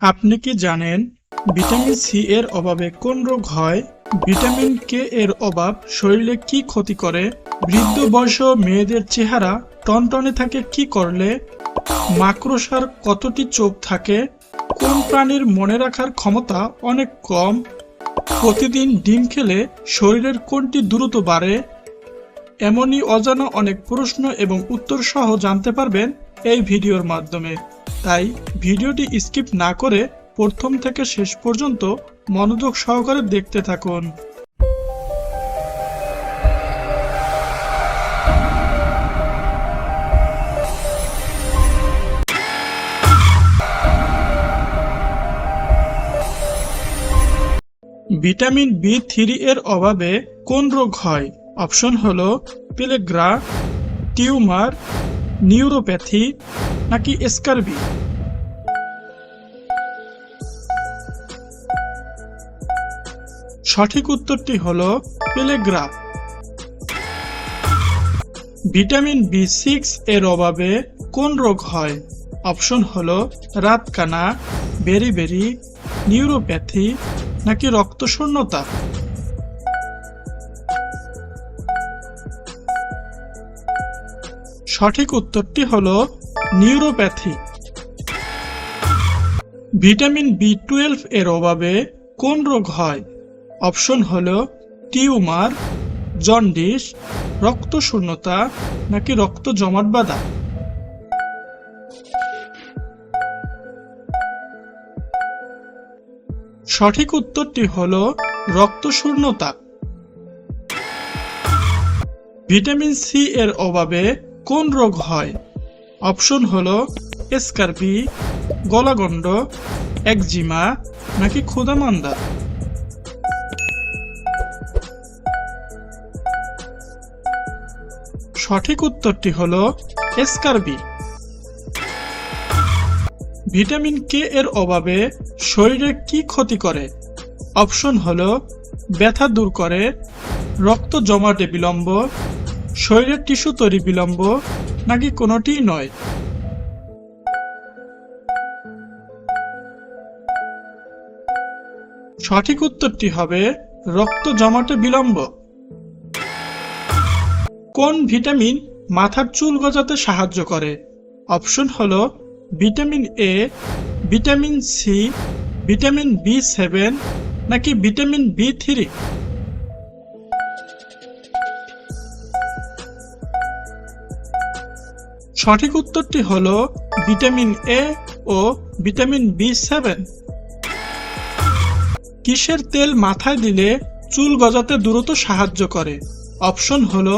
আপনি কি জানেন ভিটামিন সি এর অভাবে কোন রোগ হয়? ভিটামিন কে এর অভাব শরীরে কি ক্ষতি করে? বৃদ্ধ বয়স মেয়েদের চেহারা টনটনে থাকে কি করলে? মাকড়সার কতটি চোখ থাকে? কোন প্রাণীর মনে রাখার ক্ষমতা অনেক কম? প্রতিদিন ডিম খেলে শরীরের কোনটি দ্রুত বাড়ে? এমনই অজানা অনেক প্রশ্ন এবং উত্তর সহ জানতে পারবেন এই ভিডিওর মাধ্যমে। তাই ভিডিওটি স্কিপ না করে প্রথম থেকে শেষ পর্যন্ত মনোযোগ সহকারে দেখতে থাকুন। ভিটামিন বি থ্রি এর অভাবে কোন রোগ হয়? অপশন হলো পেলেগ্রা, টিউমার নিউরোপ্যাথি নাকি স্কারবি সঠিক উত্তরটি হল পেলেগ্রা ভিটামিন বি সিক্স এর অভাবে কোন রোগ হয়? অপশন হলো রাতকানা বেরি বেরি নিউরোপ্যাথি নাকি রক্তশূন্যতা? সঠিক উত্তরটি হল নিউরোপ্যাথি। ভিটামিন বি টুয়েলভ এর অভাবে কোন রোগ হয়? অপশন হল টিউমার, জন্ডিস, রক্তশূন্যতা নাকি রক্ত জমাট বাঁধা। সঠিক উত্তরটি হলো রক্তশূন্যতা। ভিটামিন সি এর অভাবে কোন রোগ হয়? অপশন হল স্কারবি গলাগণ্ড, একজিমা নাকি ক্ষুধামান্দা। সঠিক উত্তরটি হল স্কারবি ভিটামিন কে এর অভাবে শরীরে কি ক্ষতি করে? অপশন হলো ব্যথা দূর করে, রক্ত জমাটে বিলম্ব শরীরের টিস্যু তৈরি বিলম্ব নাকি কোনোটিই নয়? সঠিক উত্তরটি হবে রক্ত জমাটে বিলম্ব। কোন ভিটামিন মাথার চুল গজাতে সাহায্য করে? অপশন হল vitamin A, vitamin C, vitamin B seven নাকি ভিটামিন বি থ্রি। সঠিক উত্তরটি হল ভিটামিন এ ও ভিটামিন বি সেভেন কিসের তেল মাথায় দিলে চুল গজাতে দ্রুত সাহায্য করে? অপশন হল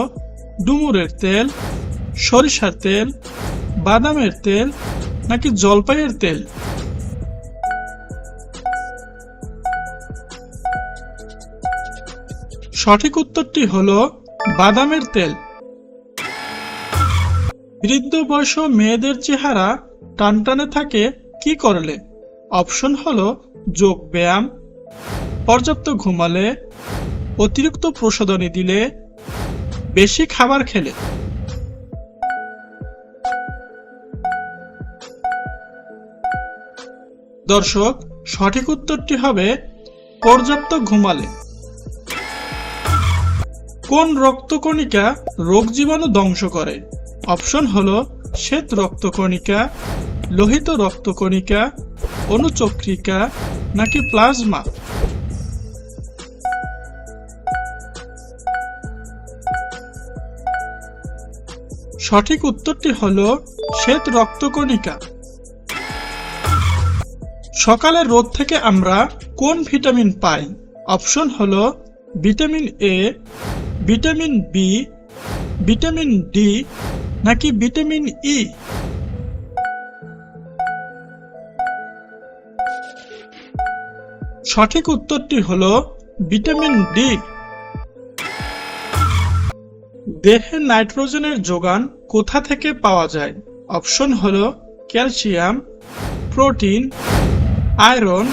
ডুমুরের তেল, সরিষার তেল, বাদামের তেল নাকি জলপাইয়ের তেল? সঠিক উত্তরটি হল বাদামের তেল। বৃদ্ধ বয়স মেয়েদের চেহারা টানটানে থাকে, কি করলে? অপশন হলো যোগ ব্যায়াম, পর্যাপ্ত ঘুমালে, অতিরিক্ত প্রসাধনী দিলে, বেশি খাবার খেলে। দর্শক, সঠিক উত্তরটি হবে পর্যাপ্ত ঘুমালে। কোন রক্তকণিকা রোগ জীবাণু ধ্বংস করে? অপশন হলো শ্বেত রক্তকণিকা, লোহিত রক্তকণিকা, অনুচক্রিকা নাকি প্লাজমা। সঠিক উত্তরটি হলো শ্বেত রক্তকণিকা। সকালে রোদ থেকে আমরা কোন ভিটামিন পাই? অপশন হল vitamin A, vitamin B, vitamin D নাকি ভিটামিন ই? সঠিক উত্তরটি হলো ভিটামিন ডি। দেহে নাইট্রোজেনের যোগান কোথা থেকে পাওয়া যায়? অপশন হল ক্যালসিয়াম, প্রোটিন, আয়রন,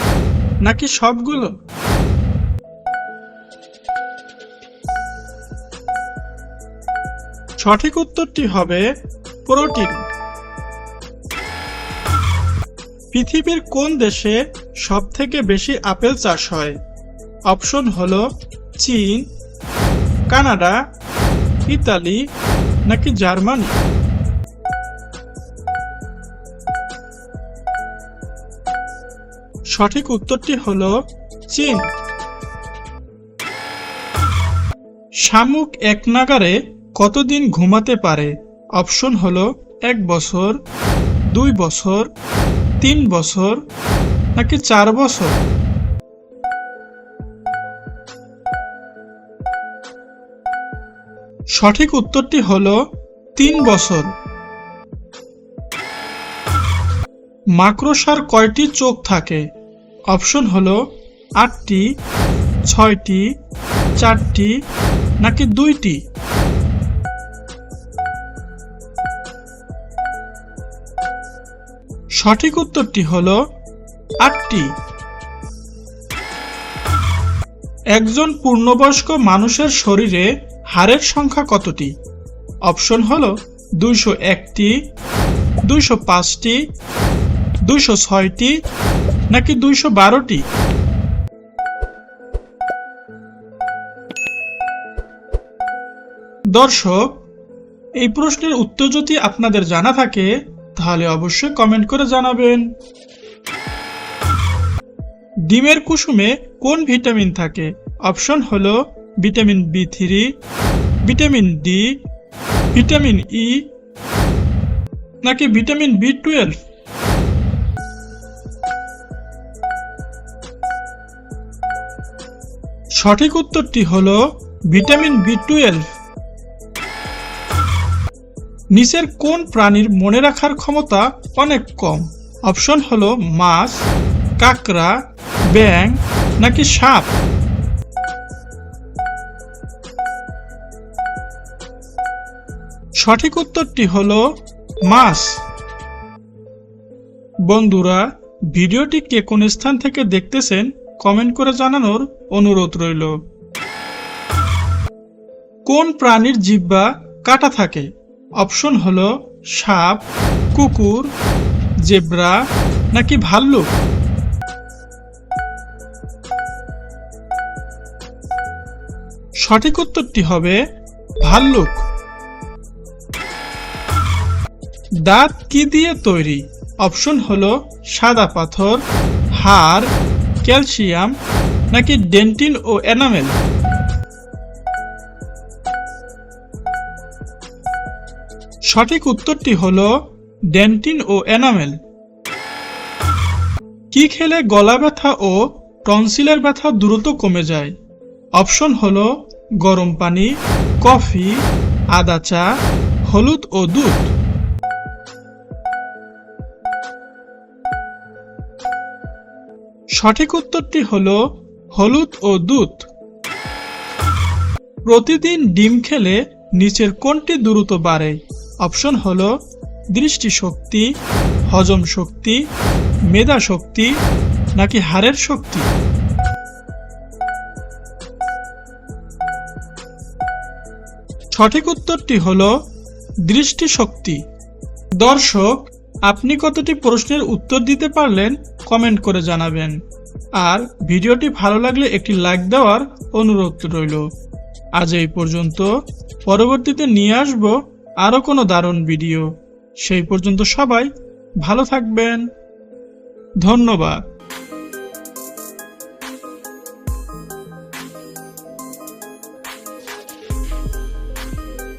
নাকি সবগুলো? সঠিক উত্তরটি হবে প্রোটিন। পৃথিবীর কোন দেশে সব থেকে বেশি আপেল চাষ হয়? অপশন হলো চীন, কানাডা, ইতালি নাকি জার্মানি? সঠিক উত্তরটি হলো চীন। শামুক এক নাগারে কতদিন ঘুমাতে পারে? অপশন হল এক বছর, দুই বছর, তিন বছর, নাকি চার বছর? সঠিক উত্তরটি হল তিন বছর। মাকড়সার কয়টি চোখ থাকে? অপশন হল আটটি, ছয়টি, চারটি, নাকি দুইটি? সঠিক উত্তরটি হল আটটি। একজন পূর্ণবয়স্ক মানুষের শরীরে হাড়ের সংখ্যা কতটি? অপশন হলো দুইশো একটি, দুইশো পাঁচটি, দুইশো ছয়টি নাকি দুইশো বারোটি। দর্শক, এই প্রশ্নের উত্তর যদি আপনাদের জানা থাকে তাহলে অবশ্যই কমেন্ট করে জানাবেন। ডিমের কুসুমে কোন ভিটামিন থাকে? অপশন হলো vitamin B three, vitamin D, vitamin E, নাকি ভিটামিন বি টুয়েলভ। সঠিক উত্তরটি হলো ভিটামিন বি টুয়েলভ। নিচের কোন প্রাণীর মনে রাখার ক্ষমতা অনেক কম? অপশন হলো মাছ, কাকড়া ব্যাং নাকি সাপ? সঠিক উত্তরটি হল মাছ। বন্ধুরা, ভিডিওটি কে কোন স্থান থেকে দেখতেছেন কমেন্ট করে জানানোর অনুরোধ রইল। কোন প্রাণীর জিব্বা কাটা থাকে? অপশন হলো সাপ, কুকুর, জেব্রা নাকি ভাল্লুক। সঠিক উত্তরটি হবে ভাল্লুক। দাঁত কি দিয়ে তৈরি? অপশন হলো সাদা পাথর, হাড়, ক্যালসিয়াম নাকি ডেন্টিন ও এনামেল। সঠিক উত্তরটি হল ডেন্টিন ও এনামেল। কি খেলে গলা ব্যথা ও টনসিলের ব্যথা দ্রুত কমে যায়? অপশন হল গরম পানি, কফি, আদা চা, হলুদ ও দুধ। সঠিক উত্তরটি হল হলুদ ও দুধ। প্রতিদিন ডিম খেলে নিচের কোনটি দ্রুত বাড়ে। অপশন হলো দৃষ্টিশক্তি, হজম শক্তি, মেধা শক্তি, নাকি হাড়ের শক্তি। সঠিক উত্তরটি হল দৃষ্টিশক্তি। দর্শক, আপনি কতটি প্রশ্নের উত্তর দিতে পারলেন কমেন্ট করে জানাবেন। আর ভিডিওটি ভালো লাগলে একটি লাইক দেওয়ার অনুরোধ রইল। আজ এই পর্যন্ত। পরবর্তীতে নিয়ে আসব আরও কোনো দারুণ ভিডিও। সেই পর্যন্ত সবাই ভালো থাকবেন। ধন্যবাদ।